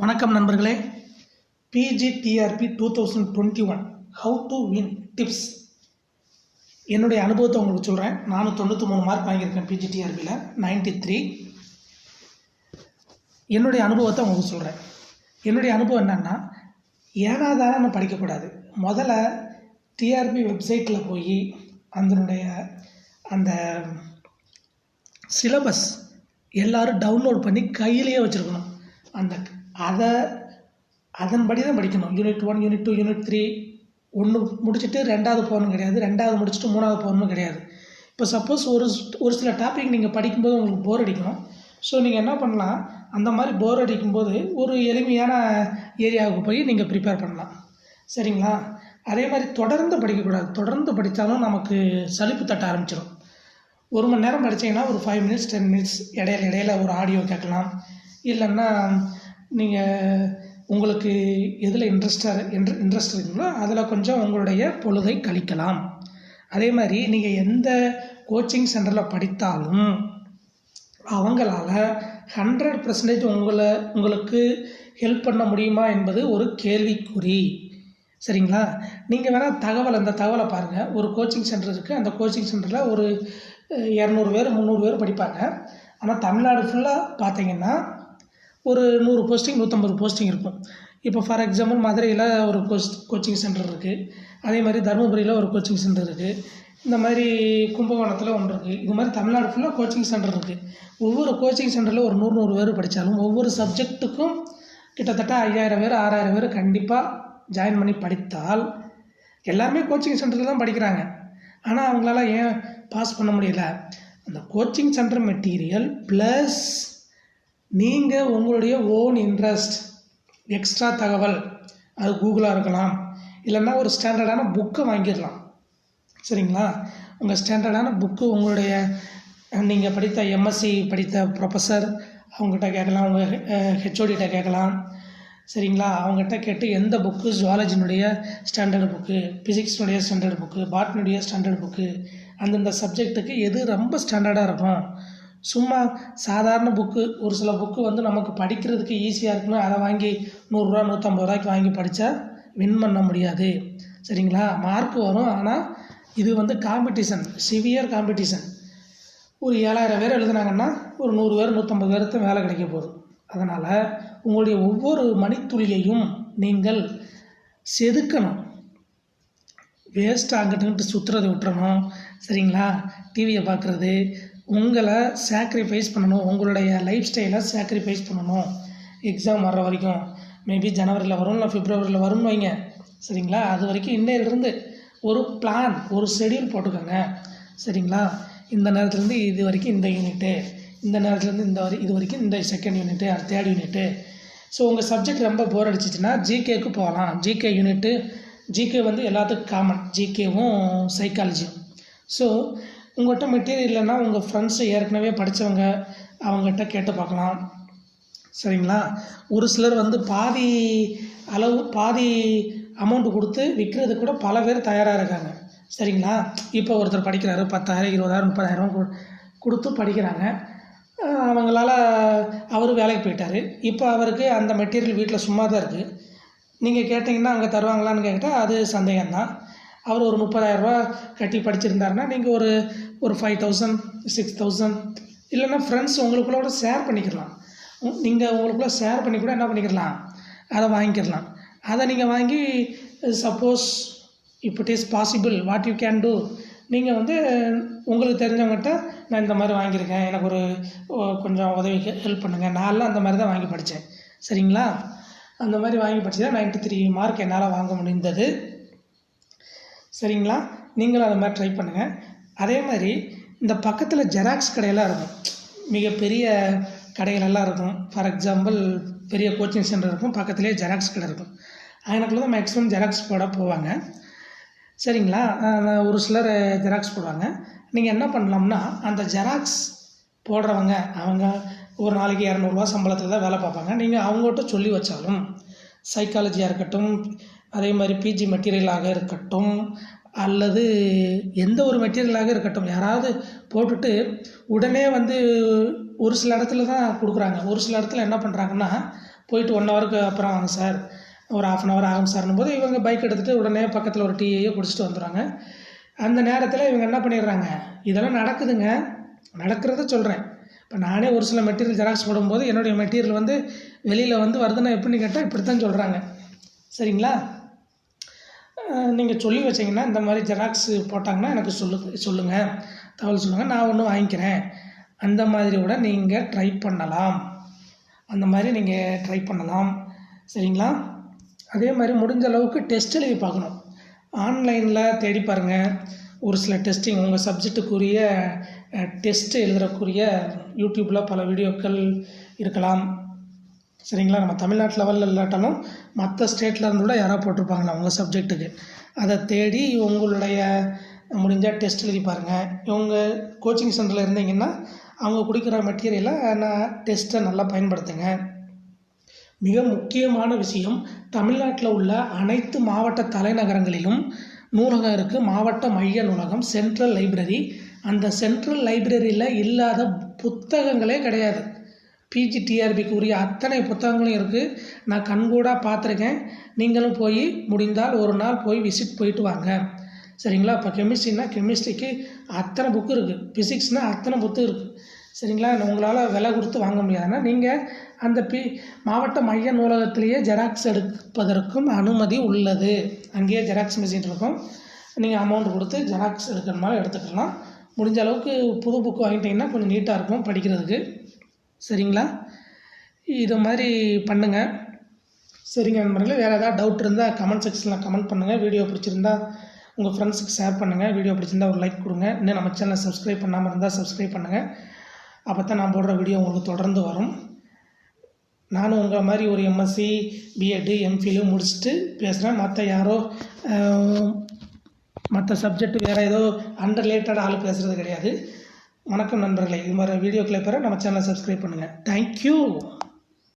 வணக்கம் நண்பர்களே. PGTRB two thousand twenty one how to win tips என்னுடைய அனுபவத்தை உங்களுக்கு சொல்கிறேன் நானும் தொண்ணூற்றி மூணு மார்க் வாங்கியிருக்கேன் பிஜிடிஆர்பியில் நைன்டி த்ரீ என்னுடைய அனுபவத்தை உங்களுக்கு சொல்கிறேன் என்னுடைய அனுபவம் என்னென்னா ஏனாதாரம் படிக்கக்கூடாது. முதல்ல டிஆர்பி வெப்சைட்டில் போய் அதனுடைய அந்த சிலபஸ் எல்லோரும் டவுன்லோட் பண்ணி கையிலேயே வச்சுருக்கணும். அந்த அதை அதன்படி தான் படிக்கணும். Unit one unit two unit three ஒன்று முடிச்சுட்டு ரெண்டாவது போகணும் கிடையாது. ரெண்டாவது முடிச்சுட்டு மூணாவது போகணும் கிடையாது. இப்போ சப்போஸ் ஒரு ஒரு சில டாபிக் நீங்கள் படிக்கும்போது உங்களுக்கு போர் அடிக்கும். ஸோ நீங்கள் என்ன பண்ணலாம்? அந்த மாதிரி போர் அடிக்கும்போது ஒரு எளிமையான ஏரியாவுக்கு போய் நீங்கள் ப்ரிப்பேர் பண்ணலாம். சரிங்களா? அதே மாதிரி தொடர்ந்து படிக்கக்கூடாது. தொடர்ந்து படித்தாலும் நமக்கு சலிப்பு தட்ட ஆரம்பிச்சிடும் ஒரு மணி நேரம் படித்தீங்கன்னா ஒரு ஃபைவ் மினிட்ஸ் டென் மினிட்ஸ் இடையில இடையில ஒரு ஆடியோ கேட்கலாம். இல்லைன்னா நீங்கள் உங்களுக்கு எதில் இன்ட்ரெஸ்டாக இன்ட்ர இன்ட்ரெஸ்ட் இருக்குங்களோ அதில் கொஞ்சம் உங்களுடைய பொழுதை கழிக்கலாம். அதே மாதிரி நீங்கள் எந்த கோச்சிங் சென்டரில் படித்தாலும் அவங்களால ஹண்ட்ரட் பர்சன்டேஜ் உங்களை உங்களுக்கு ஹெல்ப் பண்ண முடியுமா என்பது ஒரு கேள்விக்குறி. சரிங்களா? நீங்கள் வேணால் தகவல் அந்த தகவலை பாருங்கள் ஒரு கோச்சிங் சென்டர் இருக்குது அந்த கோச்சிங் சென்டரில் ஒரு இரநூறு பேர் முந்நூறு பேர் படிப்பாங்க. ஆனால் தமிழ்நாடு ஃபுல்லாக பார்த்தீங்கன்னா ஒரு நூறு போஸ்டிங் நூற்றம்பது போஸ்டிங் இருக்கும். இப்போ ஃபார் எக்ஸாம்பிள் மதுரையில் ஒரு கோச் கோச்சிங் சென்டர் இருக்குது அதே மாதிரி தருமபுரியில் ஒரு கோச்சிங் சென்டர் இருக்குது இந்த மாதிரி கும்பகோணத்தில் ஒன்று இருக்குது இது மாதிரி தமிழ்நாடு ஃபுல்லாக கோச்சிங் சென்டர் இருக்குது ஒவ்வொரு கோச்சிங் சென்டரில் ஒரு நூறு நூறு பேர் படித்தாலும் ஒவ்வொரு சப்ஜெக்ட்டுக்கும் கிட்டத்தட்ட ஐயாயிரம் பேர் ஆறாயிரம் பேர் கண்டிப்பாக ஜாயின் பண்ணி படித்தால் எல்லாருமே கோச்சிங் சென்டரில் தான் படிக்கிறாங்க. ஆனால் அவங்களால ஏன் பாஸ் பண்ண முடியல? அந்த கோச்சிங் சென்டர் மெட்டீரியல் ப்ளஸ் நீங்கள் உங்களுடைய ஓன் இன்ட்ரெஸ்ட் எக்ஸ்ட்ரா தகவல் அது கூகுளாக இருக்கலாம். இல்லைன்னா ஒரு ஸ்டாண்டர்டான புக்கை வாங்கிடலாம். சரிங்களா? உங்கள் ஸ்டாண்டர்டான புக்கு உங்களுடைய நீங்கள் படித்த எம்எஸ்சி படித்த ப்ரொஃபஸர் அவங்ககிட்ட கேட்கலாம் உங்கள் ஹெச்ஓடிகிட்ட கேட்கலாம். சரிங்களா? அவங்ககிட்ட கேட்டு எந்த புக்கு ஜுவாலஜினுடைய ஸ்டாண்டர்ட் புக்கு ஃபிசிக்ஸ்னுடைய ஸ்டாண்டர்ட் புக்கு பாட்னுடைய ஸ்டாண்டர்ட் புக்கு அந்தந்த சப்ஜெக்ட்டுக்கு எது ரொம்ப ஸ்டாண்டர்டாக இருக்கும்? சும்மா சாதாரண புக்கு ஒரு சில புக்கு வந்து நமக்கு படிக்கிறதுக்கு ஈஸியாக இருக்குன்னு அதை வாங்கி நூறுரூவா நூற்றம்பது ரூபாய்க்கு வாங்கி படித்தா வின் பண்ண முடியாது. சரிங்களா? மார்க் வரும். ஆனால் இது வந்து காம்படிஷன் சிவியர் காம்படிஷன் ஒரு ஏழாயிரம் பேர் எழுதுனாங்கன்னா ஒரு நூறு பேர் நூற்றம்பது பேருக்கு வேலை கிடைக்க போகுது. அதனால் உங்களுடைய ஒவ்வொரு மணித்துளியையும் நீங்கள் செதுக்கணும். வேஸ்ட் அங்கிட்டு சுற்றுறதை விட்டுறணும். சரிங்களா? டிவியை பார்க்குறது உங்களை சாக்ரிஃபைஸ் பண்ணணும். உங்களுடைய லைஃப் ஸ்டைலை சாக்ரிஃபைஸ் பண்ணணும். எக்ஸாம் வர்ற வரைக்கும். மேபி ஜனவரியில் வரும் இல்லை ஃபிப்ரவரியில் வரும்னு வைங்க. சரிங்களா? அது வரைக்கும் இன்னையிலிருந்து ஒரு பிளான் ஒரு ஷெடியூல் போட்டுக்கோங்க. சரிங்களா? இந்த நேரத்துலேருந்து இது வரைக்கும் இந்த யூனிட்டு இந்த நேரத்துலேருந்து இந்த வரை இது வரைக்கும் இந்த செகண்ட் யூனிட்டு அது தேர்ட் யூனிட்டு ஸோ உங்கள் சப்ஜெக்ட் ரொம்ப போர் அடிச்சிச்சுன்னா ஜிகேக்கு போகலாம். ஜிகே யூனிட்டு ஜிகே வந்து எல்லாத்துக்கும் காமன் ஜிகேவும் சைக்காலஜியும் ஸோ உங்கள்கிட்ட மெட்டீரியல் இல்லைன்னா உங்கள் ஃப்ரெண்ட்ஸு ஏற்கனவே படித்தவங்க அவங்ககிட்ட கேட்டு பார்க்கலாம். சரிங்களா? ஒரு சிலர் வந்து பாதி அளவு பாதி அமௌண்ட் கொடுத்து விற்கிறது கூட பல பேர் தயாராக இருக்காங்க. சரிங்களா? இப்போ ஒருத்தர் படிக்கிறாரு பத்தாயிரம் இருபதாயிரம் முப்பதாயிரம் கொடுத்து படிக்கிறாங்க. அவங்களால அவர் வேலைக்கு போயிட்டார். இப்போ அவருக்கு அந்த மெட்டீரியல் வீட்டில் சும்மா தான் இருக்குது நீங்கள் கேட்டிங்கன்னா அங்கே தருவாங்களான்னு கேட்டால் அது சந்தேகம்தான். அவர் ஒரு முப்பதாயிரரூபா கட்டி படிச்சிருந்தாருன்னா நீங்கள் ஒரு ஒரு ஃபைவ் தௌசண்ட் சிக்ஸ் தௌசண்ட் இல்லைன்னா ஃப்ரெண்ட்ஸ் உங்களுக்குள்ளோட ஷேர் பண்ணிக்கலாம். நீங்கள் உங்களுக்குள்ள ஷேர் பண்ணி கூட என்ன பண்ணிக்கிறலாம் அதை வாங்கிக்கலாம். அதை நீங்கள் வாங்கி சப்போஸ் இப்போ it is possible what you can do நீங்கள் வந்து உங்களுக்கு தெரிஞ்சவங்ககிட்ட நான் இந்த மாதிரி வாங்கியிருக்கேன் எனக்கு ஒரு கொஞ்சம் உதவி ஹெல்ப் பண்ணுங்கள் நான்லாம் அந்த மாதிரி தான் வாங்கி படித்தேன் சரிங்களா? அந்த மாதிரி வாங்கி படித்து தான் நைன்ட்டி த்ரீ மார்க் என்னால் வாங்க முடிந்தது. சரிங்களா? நீங்களும் அது மாதிரி ட்ரை பண்ணுங்கள் அதே மாதிரி இந்த பக்கத்தில் ஜெராக்ஸ் கடையெல்லாம் இருக்கும். மிகப்பெரிய கடைகளெல்லாம் இருக்கும். ஃபார் எக்ஸாம்பிள் பெரிய கோச்சிங் சென்டர் இருக்கும். பக்கத்துலேயே ஜெராக்ஸ் கடை இருக்கும். அங்கனக்குள்ள தான் மேக்ஸிமம் ஜெராக்ஸ் போட போவாங்க. சரிங்களா? ஒரு சிலர் ஜெராக்ஸ் போடுவாங்க. நீங்கள் என்ன பண்ணலாம்னா அந்த ஜெராக்ஸ் போடுறவங்க அவங்க ஒரு நாளைக்கு இரநூறுவா சம்பளத்தில் தான் வேலை பார்ப்பாங்க. நீங்கள் அவங்ககிட்ட சொல்லி வச்சாலும் சைக்காலஜியாக இருக்கட்டும் அதே மாதிரி பிஜி மெட்டீரியலாக இருக்கட்டும் அல்லது எந்த ஒரு மெட்டீரியலாக இருக்கட்டும் யாராவது போட்டுட்டு உடனே வந்து ஒரு சில இடத்துல தான் கொடுக்குறாங்க. ஒரு சில இடத்துல என்ன பண்ணுறாங்கன்னா போயிட்டு ஒன் ஹவருக்கு அப்புறம் வாங்க சார் ஒரு ஆஃப் அன் ஹவர் ஆகும் சார்னும் போது இவங்க பைக் எடுத்துகிட்டு உடனே பக்கத்தில் ஒரு டீயையோ குடிச்சிட்டு வந்துடுறாங்க. அந்த நேரத்தில் இவங்க என்ன பண்ணிடுறாங்க? இதெல்லாம் நடக்குதுங்க. நடக்கிறத சொல்கிறேன் இப்போ நானே ஒரு சில மெட்டீரியல் ஜெராக்ஸ் போடும்போது என்னுடைய மெட்டீரியல் வந்து வெளியில் வந்து வருதுன்னா எப்படின்னு கேட்டால் இப்படி தான் சொல்கிறாங்க சரிங்களா? நீங்கள் சொல்லி வச்சிங்கன்னா இந்த மாதிரி ஜெராக்ஸ் போட்டாங்கன்னா எனக்கு சொல்லு சொல்லுங்கள் தகவல் சொல்லுங்கள் நான் ஒன்று வாங்கிக்கிறேன். அந்த மாதிரி கூட நீங்கள் ட்ரை பண்ணலாம். அந்த மாதிரி நீங்கள் ட்ரை பண்ணலாம். சரிங்களா? அதே மாதிரி முடிஞ்ச அளவுக்கு டெஸ்ட் எழுதி பார்க்கணும். ஆன்லைனில் தேடி பாருங்கள் ஒரு சில டெஸ்டிங் உங்கள் சப்ஜெக்ட்டுக்குரிய டெஸ்ட் எழுதுறக்குரிய யூடியூப்பில் பல வீடியோக்கள் இருக்கலாம். சரிங்களா? நம்ம தமிழ்நாட்டு லெவலில் இல்லாட்டாலும் மற்ற ஸ்டேட்டில் இருந்து கூட யாராவது போட்டிருப்பாங்களா உங்கள் சப்ஜெக்ட்டுக்கு அதை தேடி உங்களுடைய முடிஞ்சால் டெஸ்ட் எழுதி பாருங்கள் இவங்க கோச்சிங் சென்டரில் இருந்தீங்கன்னா அவங்க கொடுக்குற மெட்டீரியலை நான் டெஸ்ட்டை நல்லா பயன்படுத்துங்க. மிக முக்கியமான விஷயம் தமிழ்நாட்டில் உள்ள அனைத்து மாவட்ட தலைநகரங்களிலும் நூலகம் இருக்குது மாவட்ட மைய நூலகம் சென்ட்ரல் லைப்ரரி அந்த சென்ட்ரல் லைப்ரரியில் இல்லாத புத்தகங்களே கிடையாது. பிஜி டிஆர்பிக்கு உரிய அத்தனை புத்தகங்களும் இருக்குது நான் கண்கூடாக பார்த்துருக்கேன். நீங்களும் போய் முடிந்தால் ஒரு நாள் போய் விசிட் போயிட்டு வாங்க. சரிங்களா? இப்போ கெமிஸ்ட்ரினா கெமிஸ்ட்ரிக்கு அத்தனை புக்கு இருக்குது ஃபிசிக்ஸ்னால் அத்தனை புக்கு இருக்குது சரிங்களா? உங்களால் விலை கொடுத்து வாங்க முடியாதுன்னா நீங்கள் அந்த பி மாவட்ட மைய நூலகத்திலேயே ஜெராக்ஸ் எடுப்பதற்கும் அனுமதி உள்ளது. அங்கேயே ஜெராக்ஸ் மிஷின் இருக்கும். நீங்கள் அமௌண்ட் கொடுத்து ஜெராக்ஸ் எடுக்கிறனால எடுத்துக்கலாம். முடிஞ்ச அளவுக்கு புது புக்கு வாங்கிட்டீங்கன்னா கொஞ்சம் நீட்டாக இருக்கும் படிக்கிறதுக்கு. சரிங்களா? இது மாதிரி பண்ணுங்கள் சரிங்க நண்பர்களே வேறு ஏதாவது டவுட் இருந்தால் கமெண்ட் செக்ஷனில் கமெண்ட் பண்ணுங்கள் வீடியோ பிடிச்சிருந்தா உங்கள் ஃப்ரெண்ட்ஸுக்கு ஷேர் பண்ணுங்கள் வீடியோ பிடிச்சிருந்தா ஒரு லைக் கொடுங்க. இன்னும் நம்ம சேனலை சப்ஸ்கிரைப் பண்ணாமல் இருந்தால் சப்ஸ்கிரைப் பண்ணுங்கள் அப்போ தான் நான் போடுற வீடியோ உங்களுக்கு தொடர்ந்து வரும். நானும் உங்கள் மாதிரி ஒரு எம்எஸ்சி பிஎட்டு எம்ஃபிலு முடிச்சுட்டு பேசுகிறேன் மற்ற யாரோ மற்ற சப்ஜெக்ட் வேறு ஏதோ அன்ரிலேட்டட் ஆள் பேசுகிறது கிடையாது. வணக்கம் நண்பர்களே. இது மாதிரி வீடியோக்களை பெற நம்ம சேனலை சப்ஸ்கிரைப் பண்ணுங்கள் தேங்க்யூ